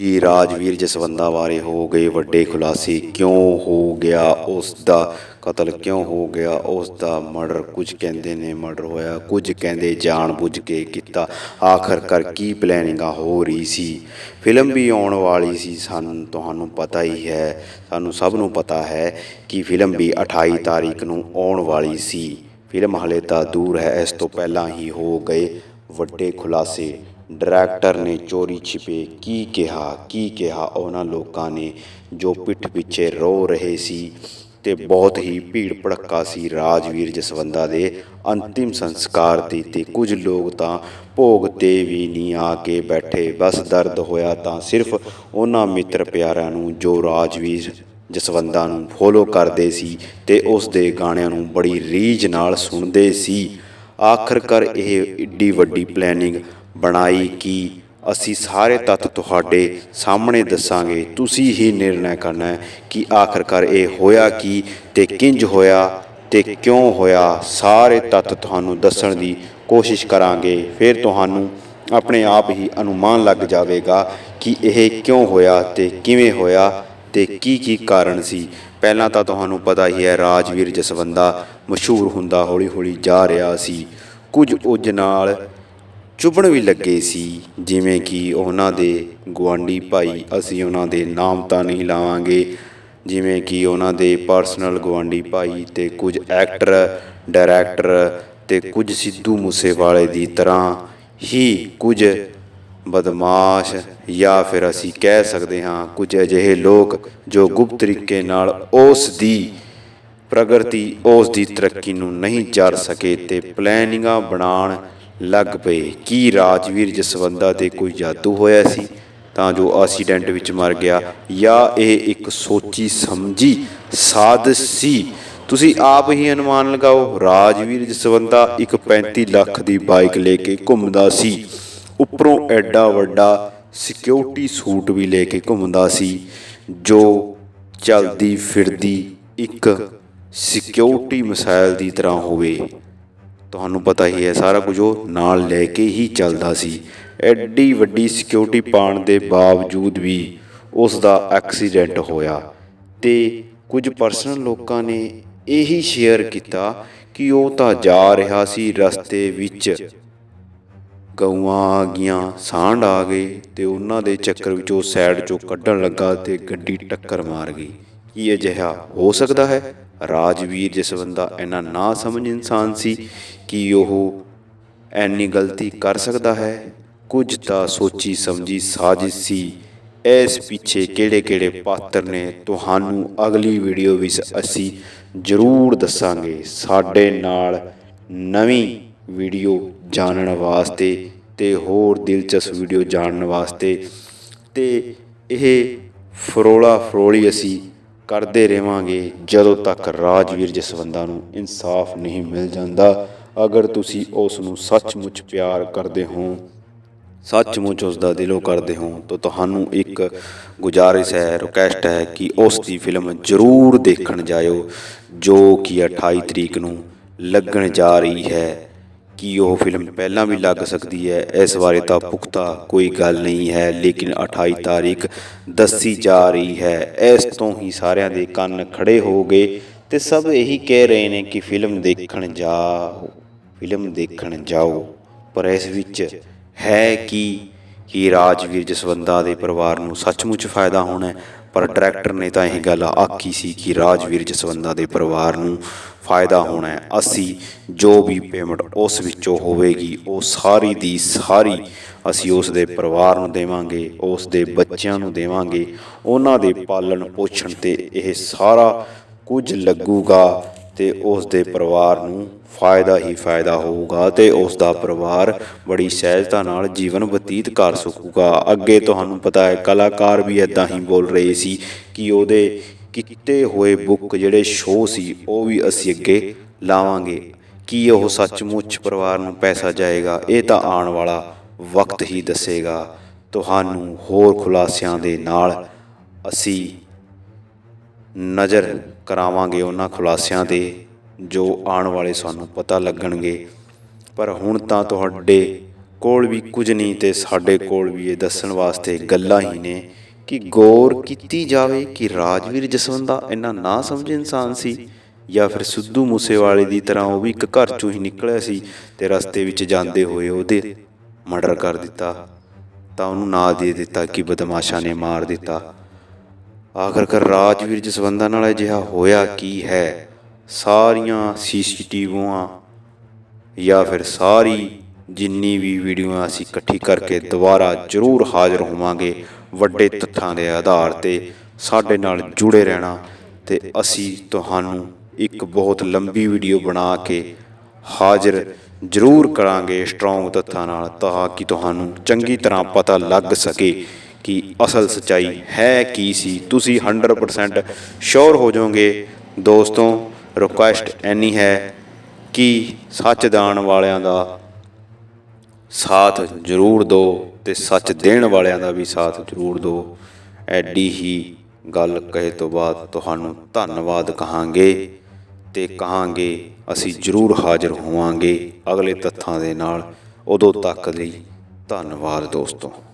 ਕਿ ਰਾਜਵੀਰ ਜਸਵੰਦਾ ਬਾਰੇ ਹੋ ਗਏ ਵੱਡੇ ਖੁਲਾਸੇ ਕਿਉਂ ਹੋ ਗਿਆ? ਉਸ ਦਾ ਕਤਲ ਕਿਉਂ ਹੋ ਗਿਆ? ਉਸ ਦਾ ਮਰਡਰ ਕੁਝ ਕਹਿੰਦੇ ਨੇ ਮਰਡਰ ਹੋਇਆ, ਕੁਝ ਕਹਿੰਦੇ ਜਾਣ ਬੁੱਝ ਕੇ ਕੀਤਾ। ਆਖਰਕਾਰ ਕੀ ਪਲੈਨਿੰਗਾਂ ਹੋ ਰਹੀ ਸੀ। ਫਿਲਮ ਵੀ ਆਉਣ ਵਾਲੀ ਸੀ। ਸਾਨੂੰ, ਤੁਹਾਨੂੰ ਪਤਾ ਹੀ ਹੈ, ਸਾਨੂੰ ਸਭ ਨੂੰ ਪਤਾ ਹੈ ਕਿ ਫਿਲਮ ਵੀ 28 ਤਾਰੀਖ ਨੂੰ ਆਉਣ ਵਾਲੀ ਸੀ। ਫਿਲਮ ਹਲੇ ਤਾਂ ਦੂਰ ਹੈ, ਇਸ ਤੋਂ ਪਹਿਲਾਂ ਹੀ ਹੋ ਗਏ ਵੱਡੇ ਖੁਲਾਸੇ। ਡਾਇਰੈਕਟਰ ਨੇ ਚੋਰੀ ਛਿਪੇ। ਕੀ ਕਿਹਾ? ਕੀ ਕਿਹਾ? ਉਹਨਾਂ ਲੋਕਾਂ ਨੇ ਜੋ ਪਿੱਠ ਪਿੱਛੇ ਰੋ ਰਹੇ ਸੀ ਤੇ ਬਹੁਤ ਹੀ ਭੀੜ ਭੜੱਕਾ ਸੀ ਰਾਜਵੀਰ ਜਸਵੰਦਾ ਦੇ ਅੰਤਿਮ ਸੰਸਕਾਰ 'ਤੇ ਤੇ ਕੁਝ ਲੋਕ ਤਾਂ ਭੋਗ ਤੇ ਵੀ ਨਹੀਂ ਆ ਕੇ ਬੈਠੇ। ਬਸ ਦਰਦ ਹੋਇਆ ਤਾਂ ਸਿਰਫ ਉਹਨਾਂ ਮਿੱਤਰ ਪਿਆਰਿਆਂ ਨੂੰ ਜੋ ਰਾਜਵੀਰ ਜਸਵੰਦਾ ਨੂੰ ਫੋਲੋ ਕਰਦੇ ਸੀ ਤੇ ਉਸ ਦੇ ਗਾਣਿਆਂ ਨੂੰ ਬੜੀ ਰੀਝ ਨਾਲ ਸੁਣਦੇ ਸੀ। ਆਖਰਕਾਰ ਇਹ ਏਡੀ ਵੱਡੀ ਪਲੈਨਿੰਗ ਬਣਾਈ ਕਿ? ਅਸੀਂ ਸਾਰੇ ਤੱਥ ਤੁਹਾਡੇ ਸਾਹਮਣੇ ਦੱਸਾਂਗੇ। ਤੁਸੀਂ ਹੀ ਨਿਰਣੈ ਕਰਨਾ ਹੈ ਕਿ ਆਖਰਕਾਰ ਇਹ ਹੋਇਆ ਕੀ ਤੇ ਕਿੰਜ ਹੋਇਆ ਤੇ ਕਿਉਂ ਹੋਇਆ? ਸਾਰੇ ਤੱਥ ਤੁਹਾਨੂੰ ਦੱਸਣ ਦੀ ਕੋਸ਼ਿਸ਼ ਕਰਾਂਗੇ। ਫਿਰ ਤੁਹਾਨੂੰ ਆਪਣੇ ਆਪ ਹੀ ਅਨੁਮਾਨ ਲੱਗ ਜਾਵੇਗਾ ਕਿ ਇਹ ਕਿਉਂ ਹੋਇਆ ਤੇ ਕਿਵੇਂ ਹੋਇਆ ਤੇ ਕੀ ਕੀ ਕਾਰਨ ਸੀ। ਪਹਿਲਾਂ ਤਾਂ ਤੁਹਾਨੂੰ ਪਤਾ ਹੀ ਹੈ, ਰਾਜਵੀਰ ਜਸਵੰਦਾ ਮਸ਼ਹੂਰ ਹੁੰਦਾ ਹੌਲੀ ਹੌਲੀ ਜਾ ਰਿਹਾ ਸੀ। ਕੁਝ ਉਜ ਨਾਲ ਚੁਭਣ ਵੀ ਲੱਗੇ ਸੀ, ਜਿਵੇਂ ਕਿ ਉਹਨਾਂ ਦੇ ਗੁਆਂਢੀ ਭਾਈ, ਅਸੀਂ ਉਹਨਾਂ ਦੇ ਨਾਮ ਤਾਂ ਨਹੀਂ ਲਾਵਾਂਗੇ। ਜਿਵੇਂ ਕਿ ਉਹਨਾਂ ਦੇ ਪਰਸਨਲ ਗੁਆਂਢੀ ਭਾਈ ਤੇ ਕੁਝ ਐਕਟਰ ਡਾਇਰੈਕਟਰ ਤੇ ਕੁਝ ਸਿੱਧੂ ਮੂਸੇਵਾਲੇ ਦੀ ਤਰ੍ਹਾਂ ਹੀ ਕੁਝ ਬਦਮਾਸ਼ ਜਾਂ ਫਿਰ ਅਸੀਂ ਕਹਿ ਸਕਦੇ ਹਾਂ ਕੁਝ ਅਜਿਹੇ ਲੋਕ ਜੋ ਗੁਪਤ ਤਰੀਕੇ ਨਾਲ ਉਸ ਦੀ ਪ੍ਰਗਤੀ, ਉਸ ਦੀ ਤਰੱਕੀ ਨੂੰ ਨਹੀਂ ਜਰ ਸਕੇ ਤੇ ਪਲੈਨਿੰਗਾਂ ਬਣਾਉਣ ਲੱਗ ਪਏ। ਕੀ ਰਾਜਵੀਰ ਜਸਵੰਦਾ ਤੇ ਕੋਈ ਜਾਦੂ ਹੋਇਆ ਸੀ? ਤਾਂ ਜੋ ਐਕਸੀਡੈਂਟ ਵਿੱਚ ਮਰ ਗਿਆ। ਜਾਂ ਇਹ ਇੱਕ ਸੋਚੀ ਸਮਝੀ ਸਾਜ਼ਿਸ਼ ਸੀ? ਤੁਸੀਂ ਆਪ ਹੀ ਅਨੁਮਾਨ ਲਗਾਓ, ਰਾਜਵੀਰ ਜਸਵੰਦਾ ਇੱਕ 35 ਲੱਖ ਦੀ ਬਾਈਕ ਲੈ ਕੇ ਘੁੰਮਦਾ ਸੀ। ਉੱਪਰੋਂ ਐਡਾ ਵੱਡਾ ਸਿਕਿਉਰਿਟੀ ਸੂਟ ਵੀ ਲੈ ਕੇ ਘੁੰਮਦਾ ਸੀ, ਜੋ ਚਲਦੀ ਫਿਰਦੀ ਇੱਕ ਸਿਕਿਉਰਿਟੀ ਮਿਸਾਈਲ ਦੀ ਤਰ੍ਹਾਂ ਹੋਵੇ। ਤੁਹਾਨੂੰ ਪਤਾ ਹੀ ਹੈ, ਸਾਰਾ ਕੁਝ ਉਹ ਨਾਲ ਲੈ ਕੇ ਹੀ ਚੱਲਦਾ ਸੀ। ਐਡੀ ਵੱਡੀ ਸਿਕਿਉਰਿਟੀ ਪਾਉਣ ਦੇ ਬਾਵਜੂਦ ਵੀ ਉਸ ਦਾ ਐਕਸੀਡੈਂਟ ਹੋਇਆ ਤੇ ਕੁਝ ਪਰਸਨਲ ਲੋਕਾਂ ਨੇ ਇਹੀ ਸ਼ੇਅਰ ਕੀਤਾ ਕਿ ਉਹ ਤਾਂ ਜਾ ਰਿਹਾ ਸੀ ਰਸਤੇ ਵਿੱਚ। ਗਊਆਂ ਆ ਗਈਆਂ, ਸਾਂਢ ਆ ਗਏ ਤੇ ਉਹਨਾਂ ਦੇ ਚੱਕਰ ਵਿੱਚੋਂ ਸਾਈਡ ਚੋਂ ਕੱਢਣ ਲੱਗਾ ਤੇ ਗੱਡੀ ਟੱਕਰ ਮਾਰ ਗਈ। ਕੀ ਅਜਿਹਾ ਹੋ ਸਕਦਾ ਹੈ? ਰਾਜਵੀਰ ਜਿਸ ਬੰਦਾ ਇੰਨਾ ਨਾ ਸਮਝ ਇਨਸਾਨ ਸੀ ਕਿ ਉਹ ਐਨੀ ਗਲਤੀ ਕਰ ਸਕਦਾ ਹੈ? ਕੁਝ ਤਾਂ ਸੋਚੀ ਸਮਝੀ ਸਾਜ਼ਿਸ਼ ਸੀ। ਇਸ ਪਿੱਛੇ ਕਿਹੜੇ-ਕਿਹੜੇ ਪਾਤਰ ਨੇ? ਤੁਹਾਨੂੰ ਅਗਲੀ ਵੀਡੀਓ ਵਿੱਚ ਅਸੀਂ ਜ਼ਰੂਰ ਦੱਸਾਂਗੇ। ਸਾਡੇ ਨਾਲ ਨਵੀਂ ਵੀਡੀਓ ਜਾਣਨ ਵਾਸਤੇ ਤੇ ਹੋਰ ਦਿਲਚਸਪ ਵੀਡੀਓ ਜਾਣਨ ਵਾਸਤੇ ਤੇ ਇਹ ਫਰੋਲਾ ਫਰੋਲੀ ਅਸੀਂ ਕਰਦੇ ਰਹਾਂਗੇ। ਜਦੋਂ ਤੱਕ ਰਾਜਵੀਰ ਜਸਵੰਦਾ ਨੂੰ ਇਨਸਾਫ ਨਹੀਂ ਮਿਲ ਜਾਂਦਾ ਅਗਰ ਤੁਸੀਂ ਉਸ ਨੂੰ ਸੱਚਮੁੱਚ ਪਿਆਰ ਕਰਦੇ ਹੋ, ਸੱਚਮੁੱਚ ਉਸ ਦਾ ਦਿਲੋਂ ਕਰਦੇ ਹੋ, ਤਾਂ ਤੁਹਾਨੂੰ ਇੱਕ ਗੁਜ਼ਾਰਿਸ਼ ਹੈ ਰਿਕੁਐਸਟ ਹੈ ਕਿ ਉਸ ਦੀ ਫਿਲਮ ਜ਼ਰੂਰ ਦੇਖਣ ਜਾਇਓ, ਜੋ ਕਿ 28 ਤਰੀਕ ਨੂੰ ਲੱਗਣ ਜਾ ਰਹੀ ਹੈ। ਕਿ ਉਹ ਫਿਲਮ ਪਹਿਲਾਂ ਵੀ ਲੱਗ ਸਕਦੀ ਹੈ? ਇਸ ਬਾਰੇ ਤਾਂ ਪੁਖਤਾ ਕੋਈ ਗੱਲ ਨਹੀਂ ਹੈ, ਲੇਕਿਨ 28 ਤਾਰੀਖ ਦੱਸੀ ਜਾ ਰਹੀ ਹੈ। ਇਸ ਤੋਂ ਹੀ ਸਾਰਿਆਂ ਦੇ ਕੰਨ ਖੜੇ ਹੋ ਗਏ ਤੇ ਸਭ ਇਹੀ ਕਹਿ ਰਹੇ ਨੇ ਕਿ ਫਿਲਮ ਦੇਖਣ ਜਾਓ। ਫਿਲਮ ਦੇਖਣ ਜਾਓ, ਪਰ ਇਸ ਵਿੱਚ ਹੈ ਕਿ ਕਿ ਰਾਜਵੀਰ ਜਸਵੰਦਾ ਦੇ ਪਰਿਵਾਰ ਨੂੰ ਸੱਚਮੁੱਚ ਫਾਇਦਾ ਹੋਣਾ ਪਰ ਡਾਇਰੈਕਟਰ ਨੇ ਤਾਂ ਇਹ ਗੱਲ ਆਖੀ ਸੀ ਕਿ ਰਾਜਵੀਰ ਜਸਵੰਦਾ ਦੇ ਪਰਿਵਾਰ ਨੂੰ ਫਾਇਦਾ ਹੋਣਾ ਅਸੀਂ ਜੋ ਵੀ ਪੇਮੈਂਟ ਉਸ ਵਿੱਚੋਂ ਹੋਵੇਗੀ, ਉਹ ਸਾਰੀ ਦੀ ਸਾਰੀ ਅਸੀਂ ਉਸ ਦੇ ਪਰਿਵਾਰ ਨੂੰ ਦੇਵਾਂਗੇ, ਉਸ ਦੇ ਬੱਚਿਆਂ ਨੂੰ ਦੇਵਾਂਗੇ। ਉਹਨਾਂ ਦੇ ਪਾਲਣ ਪੋਸ਼ਣ ਤੇ ਇਹ ਸਾਰਾ ਕੁਝ ਲੱਗੂਗਾ। ਤੇ ਉਸ ਦੇ ਪਰਿਵਾਰ ਨੂੰ ਫਾਇਦਾ ਹੀ ਫਾਇਦਾ ਹੋਊਗਾ ਤੇ ਉਸ ਦਾ ਪਰਿਵਾਰ ਬੜੀ ਸਹਿਜਤਾ ਨਾਲ ਜੀਵਨ ਬਤੀਤ ਕਰ ਸਕੂਗਾ। ਅੱਗੇ ਤੁਹਾਨੂੰ ਪਤਾ ਹੈ, ਕਲਾਕਾਰ ਵੀ ਇਦਾਂ ਹੀ ਬੋਲ ਰਹੇ ਸੀ ਕਿ ਉਹਦੇ ਕੀਤੇ ਹੋਏ ਬੁੱਕ ਜਿਹੜੇ ਸ਼ੋਅ ਸੀ, ਉਹ ਵੀ ਅਸੀਂ ਅੱਗੇ ਲਾਵਾਂਗੇ। ਕੀ ਉਹ ਸੱਚਮੁੱਚ ਪਰਿਵਾਰ ਨੂੰ ਪੈਸਾ ਜਾਏਗਾ? ਇਹ ਤਾਂ ਆਉਣ ਵਾਲਾ ਵਕਤ ਹੀ ਦੱਸੇਗਾ। ਤੁਹਾਨੂੰ ਹੋਰ ਖੁਲਾਸਿਆਂ ਦੇ ਨਾਲ ਅਸੀਂ ਨਜ਼ਰ ਕਰਾਵਾਂਗੇ ਉਹਨਾਂ ਖੁਲਾਸਿਆਂ ਤੇ ਜੋ ਆਉਣ ਵਾਲੇ ਸਾਨੂੰ ਪਤਾ ਲੱਗਣਗੇ। ਪਰ ਹੁਣ ਤਾਂ ਤੁਹਾਡੇ ਕੋਲ ਵੀ ਕੁਝ ਨਹੀਂ ਤੇ ਸਾਡੇ ਕੋਲ ਵੀ ਇਹ ਦੱਸਣ ਵਾਸਤੇ ਗੱਲਾਂ ਹੀ ਨੇ ਕਿ ਗੌਰ ਕੀਤੀ ਜਾਵੇ ਕਿ ਰਾਜਵੀਰ ਜਸਵੰਦਾ ਇੰਨਾ ਨਾ ਸਮਝ ਇਨਸਾਨ ਸੀ ਜਾਂ ਫਿਰ ਸਿੱਧੂ ਮੂਸੇਵਾਲੇ ਦੀ ਤਰ੍ਹਾਂ ਉਹ ਵੀ ਇੱਕ ਘਰ ਚੋਂ ਹੀ ਨਿਕਲਿਆ ਸੀ ਤੇ ਰਸਤੇ ਵਿੱਚ ਜਾਂਦੇ ਹੋਏ ਉਹਦੇ ਮਰਡਰ ਕਰ ਦਿੱਤਾ। ਤਾਂ ਉਹਨੂੰ ਨਾਂ ਦੇ ਦਿੱਤਾ ਕਿ ਬਦਮਾਸ਼ਾਂ ਨੇ ਮਾਰ ਦਿੱਤਾ। ਆਖਰਕਾਰ ਰਾਜਵੀਰ ਜਸਵੰਦਾ ਨਾਲ ਅਜਿਹਾ ਹੋਇਆ ਕੀ ਹੈ? ਸਾਰੀਆਂ ਸੀਸੀਟੀਵੀਆਂ ਜਾਂ ਫਿਰ ਸਾਰੀ ਜਿੰਨੀ ਵੀ ਵੀਡੀਓ ਅਸੀਂ ਇਕੱਠੀ ਕਰਕੇ ਦੁਬਾਰਾ ਜ਼ਰੂਰ ਹਾਜ਼ਰ ਹੋਵਾਂਗੇ, ਵੱਡੇ ਤੱਥਾਂ ਦੇ ਆਧਾਰ ਤੇ ਸਾਡੇ ਨਾਲ ਜੁੜੇ ਰਹਿਣਾ ਤੇ ਅਸੀਂ ਤੁਹਾਨੂੰ ਇੱਕ ਬਹੁਤ ਲੰਬੀ ਵੀਡੀਓ ਬਣਾ ਕੇ ਹਾਜ਼ਰ ਜ਼ਰੂਰ ਕਰਾਂਗੇ ਸਟਰੋਂਗ ਤੱਥਾਂ ਨਾਲ ਤਾਂ ਕਿ ਤੁਹਾਨੂੰ ਚੰਗੀ ਤਰ੍ਹਾਂ ਪਤਾ ਲੱਗ ਸਕੇ ਕਿ ਅਸਲ ਸਚਾਈ ਹੈ ਕੀ ਸੀ? ਤੁਸੀਂ 100% ਸ਼ੋਰ ਹੋ ਜਾਓਗੇ। ਦੋਸਤੋ ਰਿਕੁਐਸਟ ਐਨੀ ਹੈ ਕਿ ਸੱਚ ਦਾਣ ਵਾਲਿਆਂ ਦਾ ਸਾਥ ਜ਼ਰੂਰ ਦਿਓ ਤੇ ਸੱਚ ਦੇਣ ਵਾਲਿਆਂ ਦਾ ਵੀ ਸਾਥ ਜ਼ਰੂਰ ਦਿਓ। ਐਡੀ ਹੀ ਗੱਲ ਕਹੇ ਤੋਂ ਬਾਅਦ ਤੁਹਾਨੂੰ ਧੰਨਵਾਦ ਕਹਾਂਗੇ ਤੇ ਕਹਾਂਗੇ, ਅਸੀਂ ਜ਼ਰੂਰ ਹਾਜ਼ਰ ਹੋਵਾਂਗੇ ਅਗਲੇ ਤੱਥਾਂ ਦੇ ਨਾਲ। ਉਦੋਂ ਤੱਕ ਲਈ ਧੰਨਵਾਦ ਦੋਸਤੋ।